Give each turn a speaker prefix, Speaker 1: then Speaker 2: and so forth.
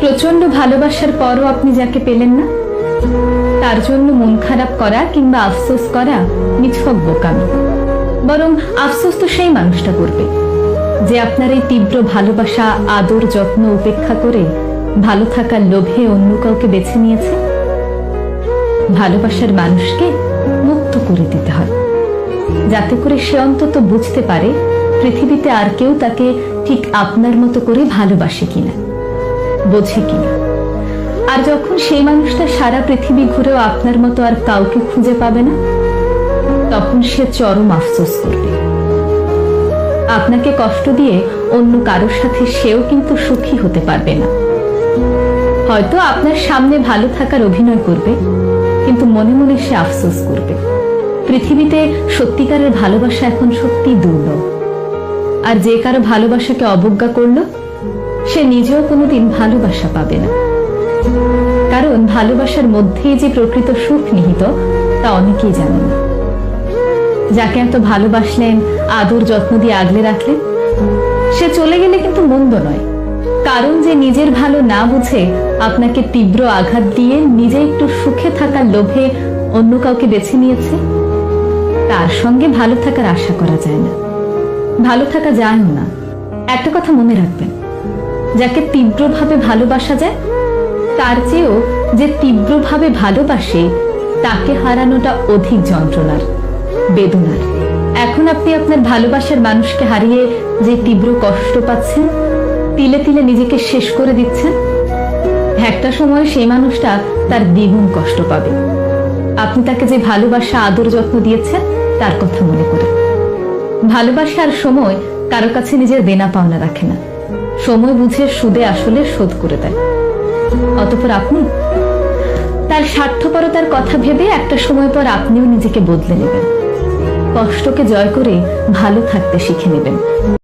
Speaker 1: প্রচণ্ড ভালোবাসার পরও আপনি যাকে পেলেন না? তার জন্য মন খারাপ করা কিংবা আফসোস করা নিছক বোকামি। বরং আফসোস তো সেই মানুষটা করবে, যে আপনার এই তীব্র ভালোবাসা, আদর, যত্ন, উপেক্ষা করে ভালো থাকার লোভে অন্য কাউকে বেছে নিয়েছে। ভালোবাসার মানুষকে মুক্ত করে দিতে হয়, যাতে করে সে অন্তত বুঝতে পারে পৃথিবীতে আর কেউ তাকে ঠিক আপনার মতো করে ভালোবাসে কিনা। বোঝে কিনা আর যখন সেই মানুষটা সারা পৃথিবী ঘুরেও আপনার মতো আর কাউকে খুঁজে পাবে না, তখন সে চরম আফসোস করবে। আপনাকে কষ্ট দিয়ে অন্য কারোর সাথে সেও কিন্তু সুখী হতে পারবে না। হয়তো আপনার সামনে ভালো থাকার অভিনয় করবে, কিন্তু মনে মনে সে আফসোস করবে। পৃথিবীতে সত্যিকারের ভালোবাসা এখন সত্যি দুর্লভ। আর যে কারও ভালোবাসাকে অবজ্ঞা করল সে নিজেও কোনোদিন ভালোবাসা পাবে না। কারণ ভালোবাসার মধ্যেই যে প্রকৃত সুখ নিহিত, তা অনেকেই জানে যাকে এত ভালোবাসলেন, আদর যত্ন দিয়ে আগলে রাখলেন, সে চলে গেলে কিন্তু মন্দ নয়। কারণ যে নিজের ভালো না বুঝে আপনাকে তীব্র আঘাত দিয়ে নিজে একটু সুখে থাকার লোভে অন্য কাউকে বেছে নিয়েছে, তার সঙ্গে ভালো থাকার আশা করা যায় না। ভালো থাকা যায়ও না। একটা কথা মনে রাখবেন যাকে তীব্রভাবে ভালোবাসা যায়, তার চেয়েও যে তীব্রভাবে ভালোবাসে, তাকে হারানোটা অধিক যন্ত্রণার, বেদনার। এখন আপনি আপনার ভালোবাসার মানুষকে হারিয়ে যে তীব্র কষ্ট পাচ্ছেন, তিলে তিলে নিজেকে শেষ করে দিচ্ছেন, একটা সময় সেই মানুষটা তার দ্বিগুণ কষ্ট পাবে। আপনি তাকে যে ভালোবাসা, আদর যত্ন দিয়েছেন, তার কথা মনে করে ভালোবাসার সময় কারও কাছে নিজের দেনা পাওনা রাখে না। সময় বুঝে সুদে আসলে শোধ করে দেয়। অতপর আপনি তার স্বার্থপরতার কথা ভেবে একটা সময় পর আপনিও নিজেকে বদলে নেবেন। কষ্টকে জয় করে ভালো থাকতে শিখে নেবেন।